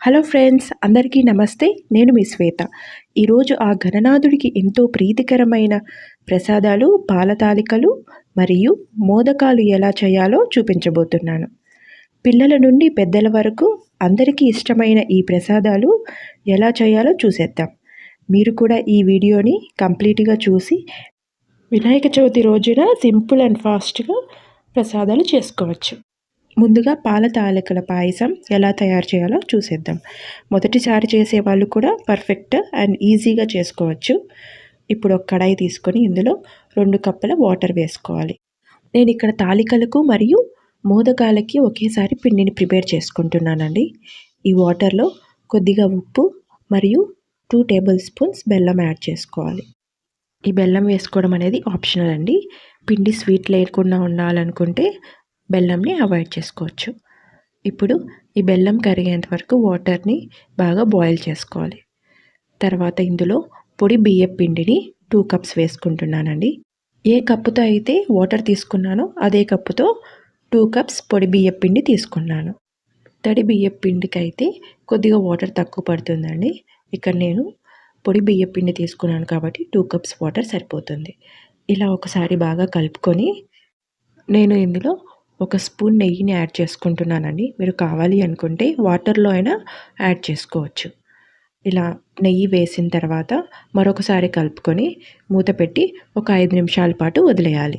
Hello friends అందరికీ నమస్తే. నేను మీ శ్వేత. ఈరోజు ఆ గణనాథుడికి ఎంతో ప్రీతికరమైన ప్రసాదాలు పాలతాలికలు మరియు మోదకాలు ఎలా చేయాలో చూపించబోతున్నాను. పిల్లల నుండి పెద్దల వరకు అందరికీ ఇష్టమైన ఈ ప్రసాదాలు ఎలా చేయాలో చూసేద్దాం. మీరు కూడా ఈ వీడియోని కంప్లీట్గా చూసి వినాయక చవితి రోజున సింపుల్ అండ్ ఫాస్ట్గా ప్రసాదాలు చేసుకోవచ్చు. ముందుగా పాల తాలికల పాయసం ఎలా తయారు చేయాలో చూసేద్దాం. మొదటిసారి చేసే వాళ్ళు కూడా పర్ఫెక్ట్ అండ్ ఈజీగా చేసుకోవచ్చు. ఇప్పుడు ఒక కడాయి తీసుకొని ఇందులో రెండు కప్పుల వాటర్ వేసుకోవాలి. నేను ఇక్కడ తాలికలకు మరియు మోదకాలకి ఒకేసారి పిండిని ప్రిపేర్ చేసుకుంటున్నానండి. ఈ వాటర్లో కొద్దిగా ఉప్పు మరియు టూ టేబుల్ స్పూన్స్ బెల్లం యాడ్ చేసుకోవాలి. ఈ బెల్లం వేసుకోవడం అనేది ఆప్షనల్ అండి. పిండి స్వీట్ లేకుండా ఉండాలనుకుంటే బెల్లంని అవాయిడ్ చేసుకోవచ్చు. ఇప్పుడు ఈ బెల్లం కరిగేంత వరకు వాటర్ని బాగా బాయిల్ చేసుకోవాలి. తర్వాత ఇందులో పొడి బియ్యం పిండిని టూ కప్స్ వేసుకుంటున్నానండి. ఏ కప్పుతో అయితే వాటర్ తీసుకున్నానో అదే కప్పుతో టూ కప్స్ పొడి బియ్యం పిండి తీసుకున్నాను. తడి బియ్యం పిండికి అయితే కొద్దిగా వాటర్ తక్కువ పడుతుందండి. ఇక్కడ నేను పొడి బియ్యం పిండి తీసుకున్నాను కాబట్టి టూ కప్స్ వాటర్ సరిపోతుంది. ఇలా ఒకసారి బాగా కలుపుకొని నేను ఇందులో ఒక స్పూన్ నెయ్యిని యాడ్ చేసుకుంటున్నానండి. మీరు కావాలి అనుకుంటే వాటర్లో అయినా యాడ్ చేసుకోవచ్చు. ఇలా నెయ్యి వేసిన తర్వాత మరొకసారి కలుపుకొని మూత పెట్టి ఒక ఐదు నిమిషాల పాటు వదిలేయాలి.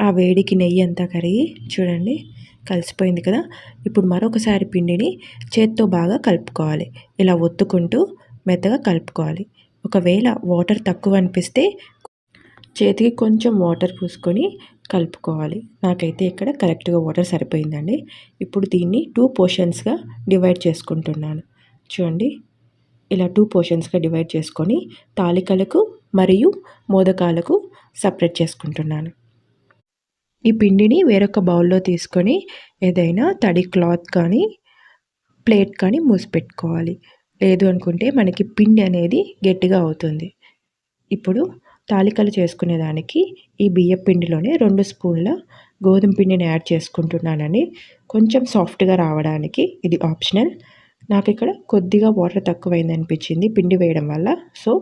ఆ వేడికి నెయ్యి అంతా కరిగి చూడండి కలిసిపోయింది కదా. ఇప్పుడు మరొకసారి పిండిని చేత్తో బాగా కలుపుకోవాలి. ఇలా ఒత్తుకుంటూ మెత్తగా కలుపుకోవాలి. ఒకవేళ వాటర్ తక్కువ అనిపిస్తే చేతికి కొంచెం వాటర్ పూసుకొని కలుపుకోవాలి. నాకైతే ఇక్కడ కరెక్ట్గా వాటర్ సరిపోయిందండి. ఇప్పుడు దీన్ని టూ పోర్షన్స్గా డివైడ్ చేసుకుంటున్నాను. చూడండి. ఇలా టూ పోర్షన్స్గా డివైడ్ చేసుకొని తాలికలకు మరియు మోదకాలకు సపరేట్ చేసుకుంటున్నాను. ఈ పిండిని వేరొక బౌల్లో తీసుకొని ఏదైనా తడి క్లాత్ కానీ ప్లేట్ కానీ మూసిపెట్టుకోవాలి. లేదు అనుకుంటే మనకి పిండి అనేది గట్టిగా అవుతుంది. ఇప్పుడు తాలికలు చేసుకునేదానికి ఈ బియ్యం పిండిలోనే రెండు స్పూన్ల గోధుమ పిండిని యాడ్ చేసుకుంటున్నానండి. కొంచెం సాఫ్ట్గా రావడానికి ఇది ఆప్షనల్. నాకు ఇక్కడ కొద్దిగా వాటర్ తక్కువైంది అనిపించింది పిండి వేయడం వల్ల. సో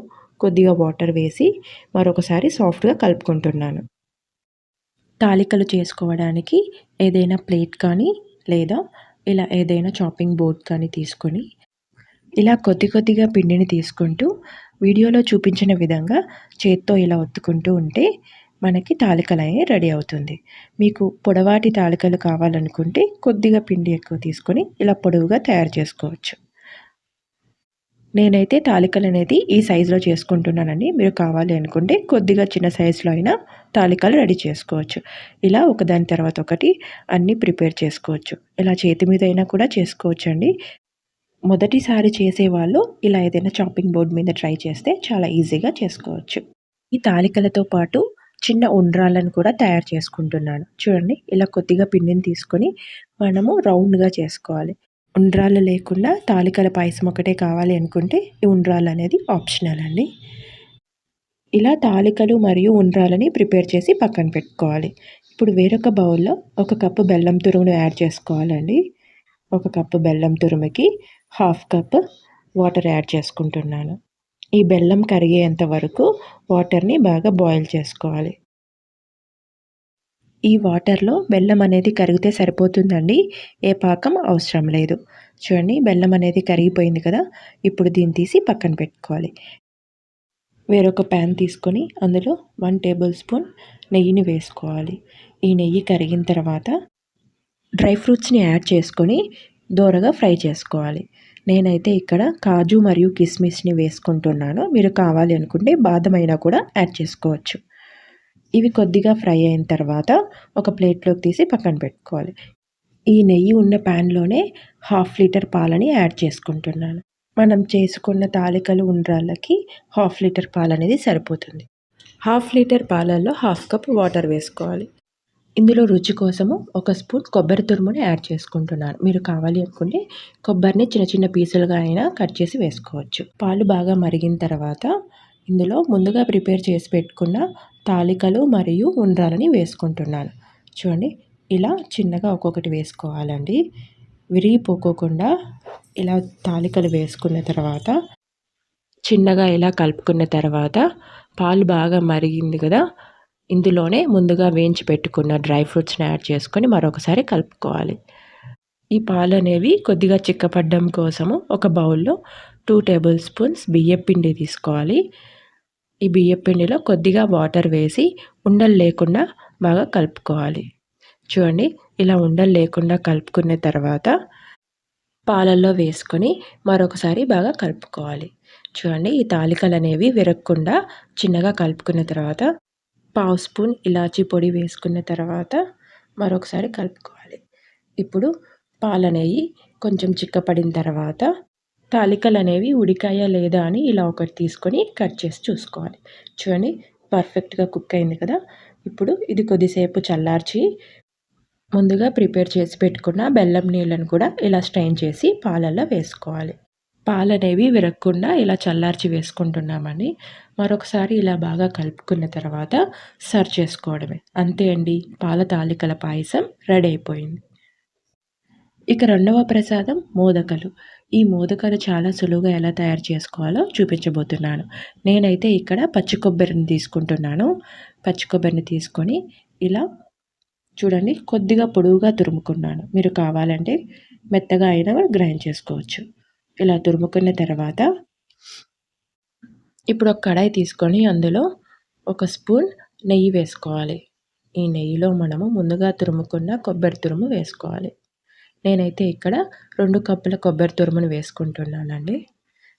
కొద్దిగా వాటర్ వేసి మరొకసారి సాఫ్ట్గా కలుపుకుంటున్నాను. తాలికలు చేసుకోవడానికి ఏదైనా ప్లేట్ కానీ లేదా ఇలా ఏదైనా చాపింగ్ బోర్డ్ కానీ తీసుకొని ఇలా కొద్ది కొద్దిగా పిండిని తీసుకుంటూ వీడియోలో చూపించిన విధంగా చేత్తో ఇలా ఒత్తుకుంటూ ఉంటే మనకి తాలికలయ్యే రెడీ అవుతుంది. మీకు పొడవాటి తాలికలు కావాలనుకుంటే కొద్దిగా పిండి ఎక్కువ తీసుకొని ఇలా పొడవుగా తయారు చేసుకోవచ్చు. నేనైతే తాలికలు అనేది ఈ సైజులో చేసుకుంటున్నానండి మీరు కావాలి అనుకుంటే కొద్దిగా చిన్న సైజులో అయినా తాలికలు రెడీ చేసుకోవచ్చు. ఇలా ఒకదాని తర్వాత ఒకటి అన్నీ ప్రిపేర్ చేసుకోవచ్చు. ఇలా చేతి మీద అయినా కూడా చేసుకోవచ్చు అండి మొదటిసారి చేసేవాళ్ళు ఇలా ఏదైనా చాపింగ్ బోర్డ్ మీద ట్రై చేస్తే చాలా ఈజీగా చేసుకోవచ్చు. ఈ తాలికలతో పాటు చిన్న ఉండ్రాలను కూడా తయారు చేసుకుంటున్నాను. చూడండి ఇలా కొద్దిగా పిండిని తీసుకొని మనము రౌండ్గా చేసుకోవాలి. ఉండ్రాలు లేకుండా తాలికల పాయసం ఒకటే కావాలి అనుకుంటే ఈ ఉండ్రాలు అనేది ఆప్షనల్ అండి. ఇలా తాలికలు మరియు ఉండ్రాలని ప్రిపేర్ చేసి పక్కన పెట్టుకోవాలి. ఇప్పుడు వేరొక బౌల్లో ఒక కప్పు బెల్లం తురుమును యాడ్ చేసుకోవాలండి. ఒక కప్పు బెల్లం తురుముకి హాఫ్ కప్ వాటర్ యాడ్ చేసుకుంటున్నాను. ఈ బెల్లం కరిగేంత వరకు వాటర్ని బాగా బాయిల్ చేసుకోవాలి. ఈ వాటర్లో బెల్లం అనేది కరిగితే సరిపోతుందండి. ఏ పాకం అవసరం లేదు. చూడండి బెల్లం అనేది కరిగిపోయింది కదా. ఇప్పుడు దీన్ని తీసి పక్కన పెట్టుకోవాలి. వేరొక ప్యాన్ తీసుకొని అందులో వన్ టేబుల్ స్పూన్ నెయ్యిని వేసుకోవాలి. ఈ నెయ్యి కరిగిన తర్వాత డ్రై ఫ్రూట్స్ని యాడ్ చేసుకొని దోరగా ఫ్రై చేసుకోవాలి. నేనైతే ఇక్కడ కాజు మరియు కిస్మిస్ని వేసుకుంటున్నాను. మీరు కావాలి అనుకుంటే బాదం అయినా కూడా యాడ్ చేసుకోవచ్చు. ఇవి కొద్దిగా ఫ్రై అయిన తర్వాత ఒక ప్లేట్లోకి తీసి పక్కన పెట్టుకోవాలి. ఈ నెయ్యి ఉన్న ప్యాన్లోనే హాఫ్ లీటర్ పాలని యాడ్ చేసుకుంటున్నాను. మనం చేసుకున్న తాలికలు ఉండ్రాళ్ళకి హాఫ్ లీటర్ పాలు అనేది సరిపోతుంది. హాఫ్ లీటర్ పాలల్లో హాఫ్ కప్ వాటర్ వేసుకోవాలి. ఇందులో రుచి కోసము ఒక స్పూన్ కొబ్బరి తురుముని యాడ్ చేసుకుంటున్నాను. మీరు కావాలి అనుకుంటే కొబ్బరిని చిన్న చిన్న పీసులుగా అయినా కట్ చేసి వేసుకోవచ్చు. పాలు బాగా మరిగిన తర్వాత ఇందులో ముందుగా ప్రిపేర్ చేసి పెట్టుకున్న తాలికలు మరియు ఉండ్రాలని వేసుకుంటున్నాను. చూడండి ఇలా చిన్నగా ఒక్కొక్కటి వేసుకోవాలండి. విరిగిపోకోకుండా ఇలా తాలికలు వేసుకున్న తర్వాత చిన్నగా ఇలా కలుపుకున్న తర్వాత పాలు బాగా మరిగింది కదా ఇందులోనే ముందుగా వేయించి పెట్టుకున్న డ్రై ఫ్రూట్స్ని యాడ్ చేసుకొని మరొకసారి కలుపుకోవాలి. ఈ పాలు అనేవి కొద్దిగా చిక్కపడ్డం కోసము ఒక బౌల్లో టూ టేబుల్ స్పూన్స్ బియ్యపిండి తీసుకోవాలి. ఈ బియ్యపిండిలో కొద్దిగా వాటర్ వేసి ఉండలు లేకుండా బాగా కలుపుకోవాలి. చూడండి ఇలా ఉండలు లేకుండా కలుపుకున్న తర్వాత పాలల్లో వేసుకొని మరొకసారి బాగా కలుపుకోవాలి. చూడండి ఈ తాలికలు అనేవి విరగకుండా చిన్నగా కలుపుకున్న తర్వాత పావు స్పూన్ ఇలాచీ పొడి వేసుకున్న తర్వాత మరొకసారి కలుపుకోవాలి. ఇప్పుడు పాలనేయి కొంచెం చిక్కపడిన తర్వాత తాలికలు అనేవి ఉడికాయా లేదా అని ఇలా ఒకటి తీసుకొని కట్ చేసి చూసుకోవాలి. చూడండి పర్ఫెక్ట్గా కుక్ అయింది కదా. ఇప్పుడు ఇది కొద్దిసేపు చల్లార్చి ముందుగా ప్రిపేర్ చేసి పెట్టుకున్న బెల్లం నీళ్ళను కూడా ఇలా స్ట్రెయిన్ చేసి పాలల్లో వేసుకోవాలి. పాలు అనేవి విరగకుండా ఇలా చల్లార్చి వేసుకుంటున్నామని మరొకసారి ఇలా బాగా కలుపుకున్న తర్వాత సర్వ్ చేసుకోవడమే. అంతే అండి. పాల తాలికల పాయసం రెడీ అయిపోయింది. ఇక రెండవ ప్రసాదం మోదకలు. ఈ మోదకలు చాలా సులువుగా ఎలా తయారు చేసుకోవాలో చూపించబోతున్నాను. నేనైతే ఇక్కడ పచ్చి కొబ్బరిని తీసుకుంటున్నాను. పచ్చి కొబ్బరిని తీసుకొని ఇలా చూడండి కొద్దిగా పొడవుగా తురుముకున్నాను. మీరు కావాలంటే మెత్తగా అయినా గ్రైండ్ చేసుకోవచ్చు. ఇలా తురుముకున్న తర్వాత ఇప్పుడు ఒక కడాయి తీసుకొని అందులో ఒక స్పూన్ నెయ్యి వేసుకోవాలి. ఈ నెయ్యిలో మనము ముందుగా తురుముకున్న కొబ్బరి తురుము వేసుకోవాలి. నేనైతే ఇక్కడ రెండు కప్పుల కొబ్బరి తురుమును వేసుకుంటున్నానండి.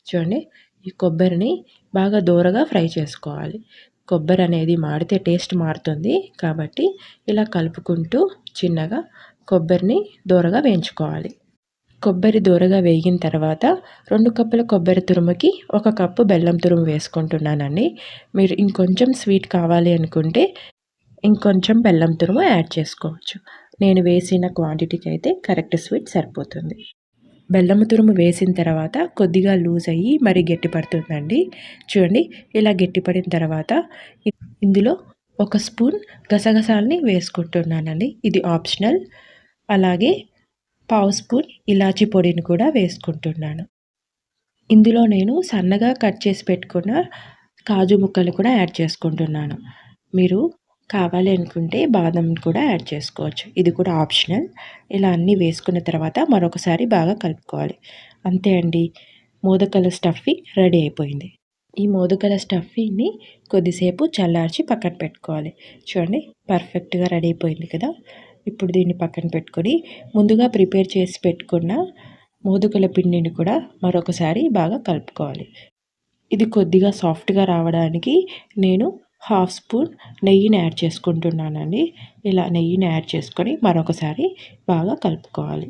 చూడండి ఈ కొబ్బరిని బాగా దూరగా ఫ్రై చేసుకోవాలి. కొబ్బరి అనేది మాడితే టేస్ట్ మారుతుంది కాబట్టి ఇలా కలుపుకుంటూ చిన్నగా కొబ్బరిని దూరగా వేయించుకోవాలి. కొబ్బరి దూరగా వేగిన తర్వాత రెండు కప్పుల కొబ్బరి తురుముకి ఒక కప్పు బెల్లం తురుము వేసుకుంటున్నానండి. మీరు ఇంకొంచెం స్వీట్ కావాలి అనుకుంటే ఇంకొంచెం బెల్లం తురుము యాడ్ చేసుకోవచ్చు. నేను వేసిన క్వాంటిటీకి అయితే కరెక్ట్ స్వీట్ సరిపోతుంది. బెల్లం తురుము వేసిన తర్వాత కొద్దిగా లూజ్ అయ్యి మరి గట్టి పడుతుందండి. చూడండి ఇలా గట్టిపడిన తర్వాత ఇందులో ఒక స్పూన్ గసగసాలని వేసుకుంటున్నానండి. ఇది ఆప్షనల్. అలాగే పావు స్పూన్ ఇలాచీ పొడిని కూడా వేసుకుంటున్నాను. ఇందులో నేను సన్నగా కట్ చేసి పెట్టుకున్న కాజు ముక్కలు కూడా యాడ్ చేసుకుంటున్నాను. మీరు కావాలి అనుకుంటే బాదం కూడా యాడ్ చేసుకోవచ్చు. ఇది కూడా ఆప్షనల్. ఇలా అన్నీ వేసుకున్న తర్వాత మరొకసారి బాగా కలుపుకోవాలి. అంతే అండి. మోదకల స్టఫింగ్ రెడీ అయిపోయింది. ఈ మోదకల స్టఫింగ్ని కొద్దిసేపు చల్లార్చి పక్కన పెట్టుకోవాలి. చూడండి పర్ఫెక్ట్గా రెడీ అయిపోయింది కదా. ఇప్పుడు దీన్ని పక్కన పెట్టుకొని ముందుగా ప్రిపేర్ చేసి పెట్టుకున్న మోదుకల పిండిని కూడా మరొకసారి బాగా కలుపుకోవాలి. ఇది కొద్దిగా సాఫ్ట్గా రావడానికి నేను హాఫ్ స్పూన్ నెయ్యిని యాడ్ చేసుకుంటున్నానండి. ఇలా నెయ్యిని యాడ్ చేసుకొని మరొకసారి బాగా కలుపుకోవాలి.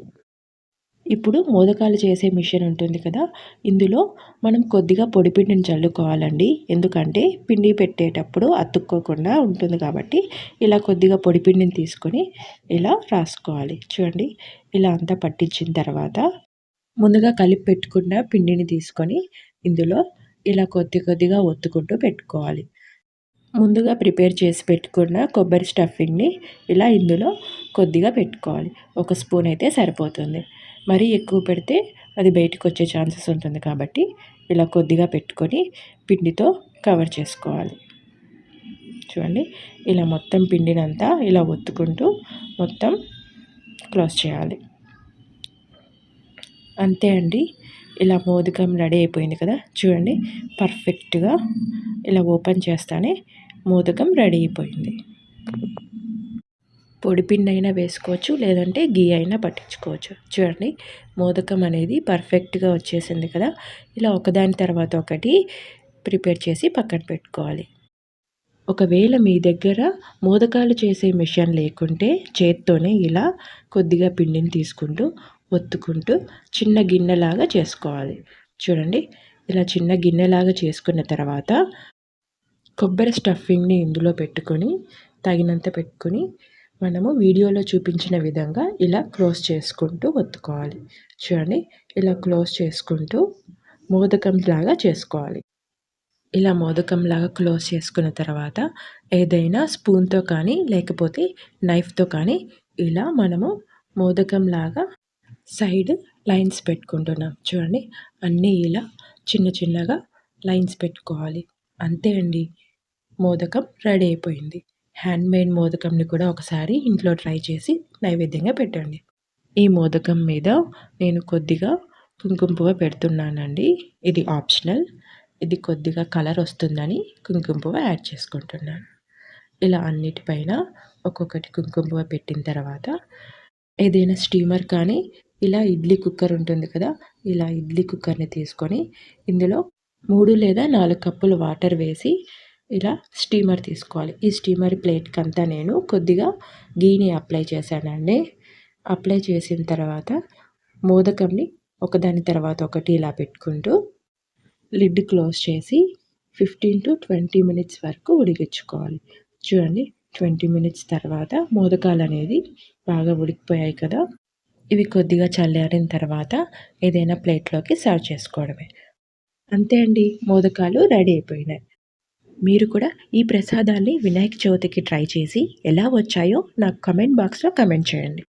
ఇప్పుడు మోదకాలు చేసే మిషన్ ఉంటుంది కదా ఇందులో మనం కొద్దిగా పొడిపిండిని చల్లుకోవాలండి. ఎందుకంటే పిండి పెట్టేటప్పుడు అతుక్కోకుండా ఉంటుంది కాబట్టి ఇలా కొద్దిగా పొడిపిండిని తీసుకొని ఇలా రాసుకోవాలి. చూడండి ఇలా అంతా పట్టించిన తర్వాత ముందుగా కలిపి పెట్టుకున్న పిండిని తీసుకొని ఇందులో ఇలా కొద్ది కొద్దిగా ఒత్తుకుంటూ పెట్టుకోవాలి. ముందుగా ప్రిపేర్ చేసి పెట్టుకున్న కొబ్బరి స్టఫింగ్ని ఇలా ఇందులో కొద్దిగా పెట్టుకోవాలి. ఒక స్పూన్ అయితే సరిపోతుంది. మరీ ఎక్కువ పెడితే అది బయటకు వచ్చే ఛాన్సెస్ ఉంటుంది కాబట్టి ఇలా కొద్దిగా పెట్టుకొని పిండితో కవర్ చేసుకోవాలి. చూడండి ఇలా మొత్తం పిండినంతా ఇలా ఒత్తుకుంటూ మొత్తం క్లోజ్ చేయాలి. అంతే అండి ఇలా మోదకం రెడీ అయిపోయింది కదా? చూడండి పర్ఫెక్ట్గా ఇలా ఓపెన్ చేస్తానే మోదకం రెడీ అయిపోయింది. పొడిపిండి అయినా వేసుకోవచ్చు లేదంటే గీ అయినా పట్టించుకోవచ్చు. చూడండి మోదకం అనేది పర్ఫెక్ట్గా వచ్చేసింది కదా. ఇలా ఒకదాని తర్వాత ఒకటి ప్రిపేర్ చేసి పక్కన పెట్టుకోవాలి. ఒకవేళ మీ దగ్గర మోదకాలు చేసే మిషన్ లేకుంటే చేత్తోనే ఇలా కొద్దిగా పిండిని తీసుకుంటూ ఒత్తుకుంటూ చిన్న గిన్నెలాగా చేసుకోవాలి. చూడండి ఇలా చిన్న గిన్నెలాగా చేసుకున్న తర్వాత కొబ్బరి స్టఫింగ్ని ఇందులో పెట్టుకొని తగినంత పెట్టుకొని మనము వీడియోలో చూపించిన విధంగా ఇలా క్లోజ్ చేసుకుంటూ ఒత్తుకోవాలి. చూడండి ఇలా క్లోజ్ చేసుకుంటూ మోదకం లాగా చేసుకోవాలి. ఇలా మోదకంలాగా క్లోజ్ చేసుకున్న తర్వాత ఏదైనా స్పూన్తో కానీ లేకపోతే నైఫ్తో కానీ ఇలా మనము మోదకంలాగా సైడ్ లైన్స్ పెట్టుకుంటున్నాం. చూడండి అన్నీ ఇలా చిన్న చిన్నగా లైన్స్ పెట్టుకోవాలి. అంతే అండి. మోదకం రెడీ అయిపోయింది. హ్యాండ్మేడ్ మోదకంని కూడా ఒకసారి ఇంట్లో ట్రై చేసి నైవేద్యంగా పెట్టండి. ఈ మోదకం మీద నేను కొద్దిగా కుంకుమ పువ్వు పెడుతున్నానండి. ఇది ఆప్షనల్ ఇది కొద్దిగా కలర్ వస్తుందని కుంకుమ పువ్వు యాడ్ చేసుకుంటున్నాను. ఇలా అన్నిటిపైన ఒక్కొక్కటి కుంకుమ పువ్వు పెట్టిన తర్వాత ఏదైనా స్టీమర్ కానీ ఇలా ఇడ్లీ కుక్కర్ ఉంటుంది కదా ఇలా ఇడ్లీ కుక్కర్ని తీసుకొని ఇందులో మూడు లేదా నాలుగు కప్పులు వాటర్ వేసి ఇలా స్టీమర్ తీసుకోవాలి. ఈ స్టీమర్ ప్లేట్కి అంతా నేను కొద్దిగా గీని అప్లై చేశానండి. అప్లై చేసిన తర్వాత మోదకంని ఒకదాని తర్వాత ఒకటి ఇలా పెట్టుకుంటూ లిడ్ క్లోజ్ చేసి ఫిఫ్టీన్ టు ట్వంటీ మినిట్స్ వరకు ఉడికించుకోవాలి. చూడండి ట్వంటీ మినిట్స్ తర్వాత మోదకాలు అనేది బాగా ఉడికిపోయాయి కదా. ఇవి కొద్దిగా చల్లారిన తర్వాత ఏదైనా ప్లేట్లోకి సర్వ్ చేసుకోవడమే. అంతే అండి మోదకాలు రెడీ అయిపోయినాయి. మీరు కూడా ఈ ప్రసాదాన్ని వినాయక చవితికి ట్రై చేసి ఎలా వచ్చాయో నాకు కమెంట్ బాక్స్లో కమెంట్ చేయండి.